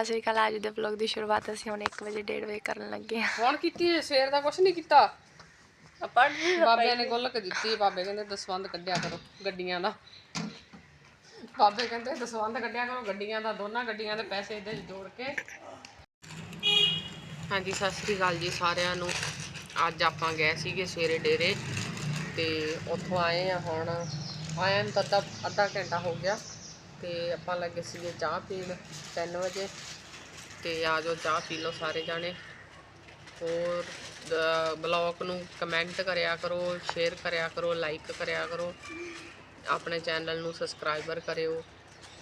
ਅਸੀਂ ਕੱਲ ਅੱਜ ਦੇ ਵਲੌਗ ਦੀ ਸ਼ੁਰੂਆਤ ਅਸੀਂ ਹੁਣ 1 ਵਜੇ 1:30 ਵਜੇ ਕਰਨ ਲੱਗੇ ਹਾਂ। ਹੁਣ ਕੀਤੀ ਹੈ, ਸਵੇਰ ਦਾ ਕੁਛ ਨਹੀਂ ਕੀਤਾ? ਬਾਬੇ ਨੇ ਗੋਲਕ ਦਿੱਤੀ ਬਾਬੇ ਕਹਿੰਦੇ ਦਸਵੰਦ ਕੱਢਿਆ ਕਰੋ ਗੱਡੀਆਂ ਦਾ। ਬਾਬੇ ਕਹਿੰਦੇ ਦਸਵੰਦ ਕੱਢਿਆ ਕਰੋ ਗੱਡੀਆਂ ਦਾ ਦੋਨਾਂ ਗੱਡੀਆਂ ਦੇ ਪੈਸੇ ਇਹਦੇ 'ਚ ਜੋੜ ਕੇ। ਹਾਂਜੀ ਸਤਿ ਸ੍ਰੀ ਅਕਾਲ ਜੀ ਸਾਰਿਆਂ ਨੂੰ। ਅੱਜ ਆਪਾਂ ਗਏ ਸੀਗੇ ਸਵੇਰੇ ਡੇਰੇ ਤੇ ਉੱਥੋਂ ਆਏ ਆ ਹੁਣ। ਆਇਆ ਨੂੰ ਤਾਂ ਅੱਧਾ ਅੱਧਾ ਘੰਟਾ ਹੋ ਗਿਆ। ਤੇ ਆਪਾਂ ਲੱਗੇ ਸੀਗੇ ਚਾਹ ਪੀਣ 3 ਵਜੇ ਤੇ ਆ ਜਾਓ, ਚਾਹ ਪੀ ਲਓ ਸਾਰੇ ਜਾਣੇ। ਹੋਰ ਬਲੌਗ ਨੂੰ ਕਮੈਂਟ ਕਰਿਆ ਕਰੋ ਸ਼ੇਅਰ ਕਰਿਆ ਕਰੋ ਲਾਈਕ ਕਰਿਆ ਕਰੋ। ਆਪਣੇ ਚੈਨਲ ਨੂੰ ਸਬਸਕ੍ਰਾਈਬਰ ਕਰਿਓ।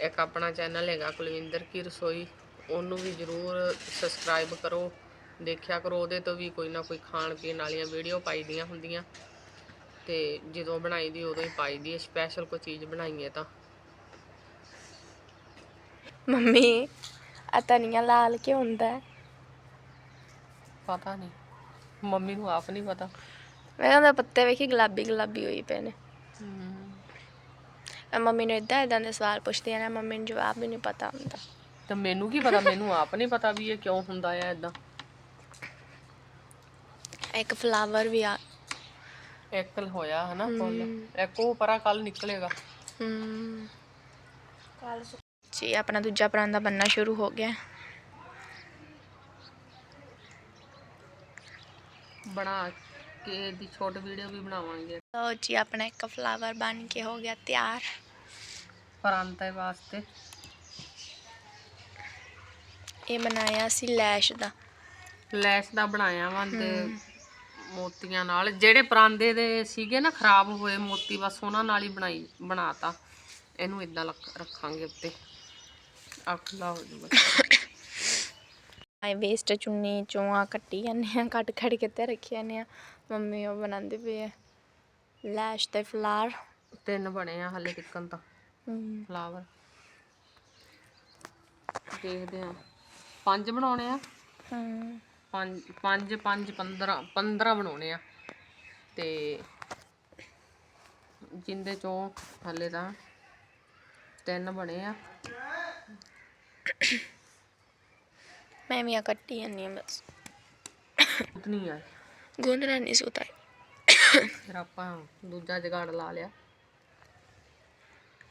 ਇੱਕ ਆਪਣਾ ਚੈਨਲ ਹੈਗਾ ਕੁਲਵਿੰਦਰ ਕੀ ਰਸੋਈ, ਉਹਨੂੰ ਵੀ ਜਰੂਰ ਸਬਸਕ੍ਰਾਈਬ ਕਰੋ। ਦੇਖਿਆ ਕਰੋ, ਉਹਦੇ ਤੋਂ ਵੀ ਕੋਈ ਨਾ ਕੋਈ ਖਾਣ ਪੀਣ ਵਾਲੀਆਂ ਵੀਡੀਓ ਪਾਈ ਦੀਆਂ ਹੁੰਦੀਆਂ। ਤੇ ਜਦੋਂ ਬਣਾਈ ਦੀ, ਉਦੋਂ ਹੀ ਪਾਈ ਦੀ ਸਪੈਸ਼ਲ ਕੋਈ ਚੀਜ਼ ਬਣਾਈ ਹੈ ਤਾਂ। ਮੰਮੀ ਆ ਧਨੀਆ ਲਾਲ ਕਿਉਂ ਹੁੰਦਾ? ਹੈ ਪਤਾ ਨਹੀਂ ਮੰਮੀ ਨੂੰ ਆਪ ਨਹੀਂ ਪਤਾ। ਮੈਂ ਕਹਿੰਦਾ ਪੱਤੇ ਵੇਖੀ ਗੁਲਾਬੀ ਗੁਲਾਬੀ ਹੋਈ ਪਏ ਨੇ। ਆ ਮੰਮੀ ਨੇ ਇਦਾਂ ਇਦਾਂ ਦੇ ਸਵਾਲ ਪੁੱਛਦੇ ਆ ਨਾ ਮੰਮੀ ਨੂੰ ਜਵਾਬ ਵੀ ਨਹੀਂ ਪਤਾ ਹੁੰਦਾ। ਤੇ ਮੈਨੂੰ ਕੀ ਪਤਾ? ਮੈਨੂੰ ਆਪ ਨਹੀਂ ਪਤਾ ਵੀ ਇਹ ਕਿਉਂ ਹੁੰਦਾ ਆ ਇਦਾਂ ਇੱਕ ਫਲਾਵਰ ਵੀ ਆ। ਇੱਕ ਹੋਇਆ ਹਨਾ ਫੁੱਲ। ਇੱਕ ਉਹ ਪਰਾ ਕੱਲ ਨਿਕਲੇਗਾ। ਹਮ ਜੀ ਆਪਣਾ ਦੂਜਾ ਪਰਾਂਦਾ ਬੰਨਾ ਸ਼ੁਰੂ ਹੋ ਗਿਆ। ਬਣਾ ਕੇ ਦੀ ਛੋਟ ਵੀਡੀਓ ਵੀ ਬਣਾਵਾਂਗੇ। ਲੋ ਜੀ ਆਪਣਾ ਇੱਕ ਫਲਾਵਰ ਬਣ ਕੇ ਹੋ ਗਿਆ ਤਿਆਰ। ਪਰਾਂਤੇ ਵਾਸਤੇ। ਇਹ ਬਣਾਇਆ ਸੀ ਲੈਸ਼ ਦਾ। ਲੈਸ ਦਾ ਬਣਾਇਆ ਵਾ ਤੇ ਮੋਤੀਆਂ ਨਾਲ। ਜਿਹੜੇ ਪਰਾਂਦੇ ਦੇ ਸੀਗੇ ਨਾ ਖਰਾਬ ਹੋਏ ਮੋਤੀ ਬਸ ਉਹਨਾਂ ਨਾਲ ਹੀ ਬਣਾਈ ਬਣਾਤਾ। ਇਹਨੂੰ ਇਦਾਂ ਰੱਖਾਂਗੇ ਉੱਤੇ। ਅਖਲਾ ਹੋ ਜੂਗਾ ਆਏ ਵੇਸਟ ਚੁੰਨੀ ਚੋਆ ਕੱਟੀ ਜਾਂਦੇ ਆ ਕੱਟ ਕੱਟ ਕੇ ਤੇ ਰੱਖੀ ਜਾਂਦੇ ਆ। ਮੰਮੀ ਉਹ ਬਣਾਉਂਦੇ ਪਏ ਆ। ਲੈਸ਼ ਤੇ ਫਲਾਰ ਤਿੰਨ ਬਣੇ ਆ ਹਲੇ ਟਿਕਣ ਤਾਂ। ਫਲਾਵਰ ਦੇਖਦੇ ਆ। ਪੰਜ ਬਣਾਉਣੇ ਆ। ਹਮ ਪੰਜ ਪੰਜ ਪੰਜ 15 15 ਬਣਾਉਣੇ ਆ। ਤੇ ਜਿੰਦੇ ਚੋਂ ਹਲੇ ਤਾਂ ਤਿੰਨ ਬਣੇ ਆ। ਮੈਂ ਵੀ ਆ ਕੱਟੀ ਜਾਂਦੀ ਆ ਬਸ। ਉਤਨੀ ਆ। ਗੁੰਦਰਾ ਨਹੀਂ ਸੁਤਾ ਫਿਰ ਆਪਾਂ ਦੂਜਾ ਜਗਾੜ ਲਾ ਲਿਆ।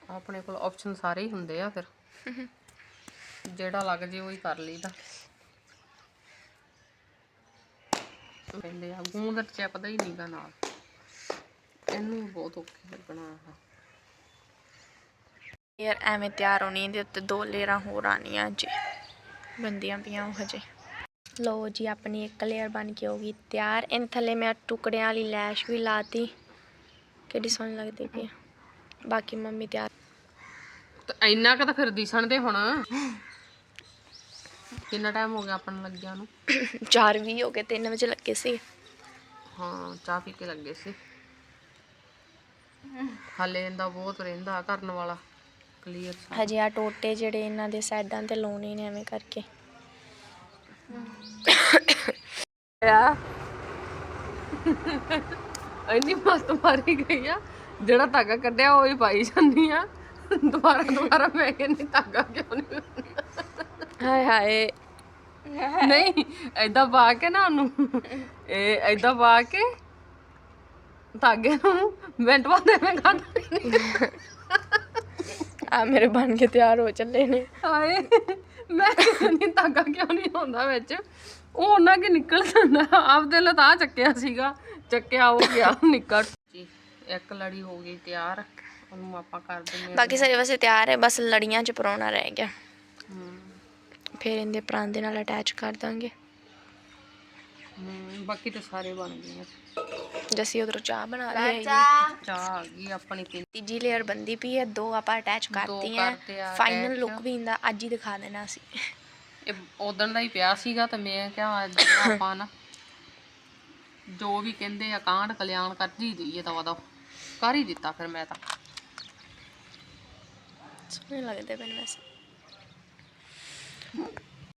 ਆਪਣੇ ਕੋਲ ਆਪਸ਼ਨ ਸਾਰੇ ਹੀ ਹੁੰਦੇ ਆ ਫਿਰ। ਜਿਹੜਾ ਲੱਗ ਜੇ ਉਹ ਹੀ ਕਰ ਲਈਦਾ। ਕਹਿੰਦੇ ਆ ਗੂੰਦ ਚਿਪਦਾ ਹੀ ਨਹੀਂਗਾ ਨਾਲ। ਇਹਨੂੰ ਬਹੁਤ ਔਖੀ ਲੱਗਣਾ ਆ ਯਾਰ ਐਵੇਂ ਤਿਆਰ ਹੋਣੀ ਇਹਦੇ ਉੱਤੇ ਦੋ ਲੇਅਰਾਂ ਹੋਰ ਆਣੀਆਂ ਅਜੇ ਬੰਦੀਆਂ ਪਈਆਂ ਉਹ ਹਜੇ। ਲੋ ਜੀ ਆਪਣੀ ਇੱਕ ਲੇਅਰ ਬਣ ਕੇ ਹੋ ਗਈ ਤਿਆਰ। ਇਹਨ ਥੱਲੇ ਮੈਂ ਟੁਕੜਿਆਂ ਵਾਲੀ ਲੈਸ਼ ਵੀ ਲਾਤੀ। ਕਿਹੜੀ ਸੋਹਣੀ ਲੱਗਦੀ ਪਈ। ਬਾਕੀ ਮੰਮੀ ਤਿਆਰ। ਤੇ ਇੰਨਾ ਕੁ ਤਾਂ ਫਿਰ ਦਿਸਣ ਦੇ ਹੁਣ। ਕਿੰਨਾ ਟਾਈਮ ਹੋ ਗਿਆ ਆਪਾਂ ਨੂੰ ਲੱਗਿਆ ਨੂੰ? ਚਾਰ ਵੀ ਹੋ ਗਏ 3 ਵਜੇ ਲੱਗੇ ਸੀ। ਹਾਂ ਚਾਹ ਪੀ ਕੇ ਲੱਗੇ ਸੀ। ਹਾਲੇ ਇਹਦਾ ਬਹੁਤ ਰਹਿੰਦਾ ਕਰਨ ਵਾਲਾ। ਕਲੀਅਰ ਹਜੇ ਆ ਟੋਟੇ ਜਿਹੜੇ ਇਹਨਾਂ ਦੇ ਸਾਈਡਾਂ ਤੇ ਲਾਉਣੇ ਨੇ ਐਵੇਂ ਕਰਕੇ। ਆ ਇੰਨੀ ਮਸਤ ਮਾਰੀ ਗਈ ਆ। ਜਿਹੜਾ ਧਾਗਾ ਕੱਢਿਆ ਉਹ ਹੀ ਪਾਈ ਜਾਂਦੀ ਆ। ਦੁਬਾਰਾ ਦੁਬਾਰਾ ਮੈਂ ਕਹਿੰਦੀ ਧਾਗਾ ਕਿਉਂ ਨਹੀਂ ਹਾਏ ਹਾਏ। ਨਹੀਂ ਐਦਾਂ ਪਾ ਕੇ ਨਾ ਉਹਨੂੰ। ਇਹ ਐਦਾਂ ਪਾ ਕੇ ਧਾਗੇ ਨੂੰ ਮਿੰਟ ਬਾਅਦ ਐਵੇਂ ਕੱਢ ਆ ਮੇਰੇ ਬਣ ਕੇ ਤਿਆਰ ਹੋ ਚੱਲੇ ਨੇ। ਹਾਏ ਮੈਂ ਕਹਿੰਦੀ ਧਾਗਾ ਕਿਉਂ ਨਹੀਂ ਹੁੰਦਾ ਵਿੱਚ? ਉਹ ਉਹਨਾਂ ਕੇ ਨਿਕਲ ਜਾਂਦਾ ਆਪਦੇ ਲਤਾ ਚੱਕਿਆ ਸੀਗਾ। ਚੱਕਿਆ ਹੋ ਗਿਆ ਨਿਕਲ ਜੀ ਇੱਕ ਲੜੀ ਹੋ ਗਈ ਤਿਆਰ ਉਹਨੂੰ ਆਪਾਂ ਕਰ ਦਿੰਦੇ ਹਾਂ। ਬਾਕੀ ਸਾਰੇ ਵੈਸੇ ਤਿਆਰ ਹੈ ਬਸ ਲੜੀਆਂ ਚ ਪਰੋਣਾ ਰਹਿ ਗਿਆ। ਫਿਰ ਇਹਦੇ ਪਰਾਂਦੇ ਨਾਲ ਅਟੈਚ ਕਰ ਦਾਂਗੇ। ਬਾਕੀ ਤਾਂ ਸਾਰੇ ਬਣ ਗਏ ਜੱਸੀ ਉਧਰੋਂ ਚਾਹ ਬਣਾ ਰਹੀ ਹੈ ਚਾਹ ਆ ਗਈ ਆਪਣੀ ਪੀ ਤੀਜੀ ਲੇਅਰ ਬੰਦੀ ਪਈ ਹੈ ਦੋ ਆਪਾਂ ਅਟੈਚ ਕਰਤੇ ਆ ਫਾਈਨਲ। ਲੁੱਕ ਵੀ ਇਹਦਾ ਅੱਜ ਹੀ ਦਿਖਾ ਦੇਣਾ ਸੀ ਇਹ ਉਦੋਂ ਦਾ ਹੀ ਪਿਆ ਸੀਗਾ ਤੇ ਮੈਂ ਕਿਹਾ ਅੱਜ ਆਪਾਂ ਨਾ ਜੋ ਵੀ ਕਹਿੰਦੇ ਆ ਕਾਂਡ ਕਲਿਆਣ ਕਰ ਜੀ ਦਈਏ ਤਾਂ ਉਹਦਾ। ਕਰ ਹੀ ਦਿੱਤਾ ਫਿਰ ਮੈਂ ਤਾਂ। ਸੋਹਣੇ ਲੱਗਦੇ ਨੇ ਵੈਸੇ।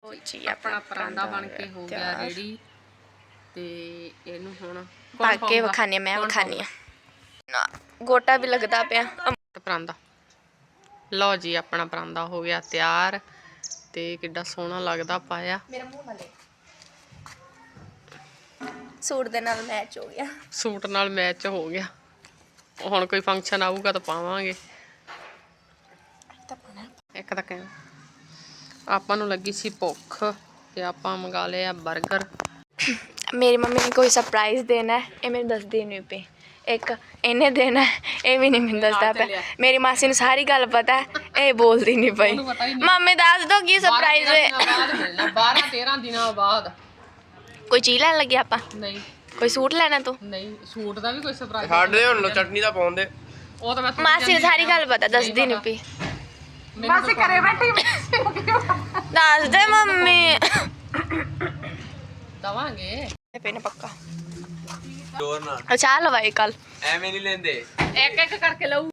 ਉਹ ਜੀ ਆਪਣਾ ਪਰਾਂਦਾ ਬਣ ਕੇ ਹੋ ਗਿਆ। ਰੈਡੀ ਤੇ ਇਹਨੂੰ ਹੁਣ ਪਾ ਕੇ ਵਿਖਾਣੇ ਮੈਂ ਵਿਖਾਣੀ ਆ। ਨਾ ਗੋਟਾ ਵੀ ਲੱਗਦਾ ਪਿਆ। ਪਰਾਂਦਾ। ਲਓ ਜੀ ਆਪਣਾ ਪਰਾਂਦਾ ਹੋ ਗਿਆ ਤਿਆਰ ਤੇ ਕਿੱਡਾ ਸੋਹਣਾ ਲੱਗਦਾ ਪਾਇਆ। ਮੇਰਾ ਮੂੰਹ ਨਾ ਲੈ ਸੂਟ ਦੇ ਨਾਲ ਮੈਚ ਹੋ ਗਿਆ। ਸੂਟ ਨਾਲ ਮੈਚ ਹੋ ਗਿਆ। ਹੁਣ ਕੋਈ ਫੰਕਸ਼ਨ ਆਊਗਾ ਤਾਂ ਪਾਵਾਂਗੇ। ਇੱਕ ਤਾਂ ਕਹਿ। ਆਪਾਂ ਨੂੰ ਲੱਗੀ ਸੀ ਭੁੱਖ ਤੇ ਆਪਾਂ ਮੰਗਾ ਲਿਆ 버ਗਰ ਮੇਰੀ ਮੰਮੀ ਨੇ ਕੋਈ ਸਰਪ੍ਰਾਈਜ਼ ਦੇਣਾ ਹੈ, ਇਹ ਮੈਨੂੰ ਦੱਸਦੀ ਨਹੀਂ ਪਈ। ਇੱਕ ਇਹਨੇ ਦੇਣਾ ਹੈ, ਇਹ ਵੀ ਨਹੀਂ ਮੈਨੂੰ ਦੱਸਦਾ। ਪਿਆ। ਮੇਰੀ ਮਾਸੀ ਨੂੰ ਸਾਰੀ ਗੱਲ ਪਤਾ ਹੈ, ਇਹ ਬੋਲਦੀ ਨਹੀਂ ਪਈ। ਪਤਾ ਹੀ। ਮੰਮੀ ਦੱਸ ਦੋ ਕੀ ਸਰਪ੍ਰਾਈਜ਼ ਹੈ ਬਾਅਦ ਮਿਲਣਾ 12 13 ਦਿਨਾਂ ਬਾਅਦ। ਕੋਈ ਚੀਜ਼ ਲੈਣ ਲੱਗੀ ਆਪਾਂ? ਨਹੀਂ। ਕੋਈ ਸੂਟ ਲੈਣਾ ਤੂੰ? ਨਹੀਂ ਸੂਟ ਦਾ ਵੀ ਕੋਈ ਸਰਪ੍ਰਾਈਜ਼ ਸਾਡੇ ਹੁਣ ਲੋ ਚਟਨੀ ਦਾ। ਪਾਉਂਦੇ ਉਹ ਤਾਂ ਮੈਂ ਮਾਸੀ ਨੂੰ ਸਾਰੀ ਗੱਲ ਪਤਾ ਦੱਸਦੀ ਨਹੀਂ। ਪਈ। ਮਾਸੀ ਕਰੇ ਬੈਠੀ ਦੱਸ ਦੇ ਮੰਮੀ। ਦਵਾਂਗੇ। ਇਹ ਪੈਨ ਪੱਕਾ। ਜ਼ੋਰ ਨਾਲ। ਅਚਾ ਲਵਾਈ ਕੱਲ ਐਵੇਂ ਨਹੀਂ ਲੈਂਦੇ। ਇੱਕ ਇੱਕ ਕਰਕੇ ਲਊ।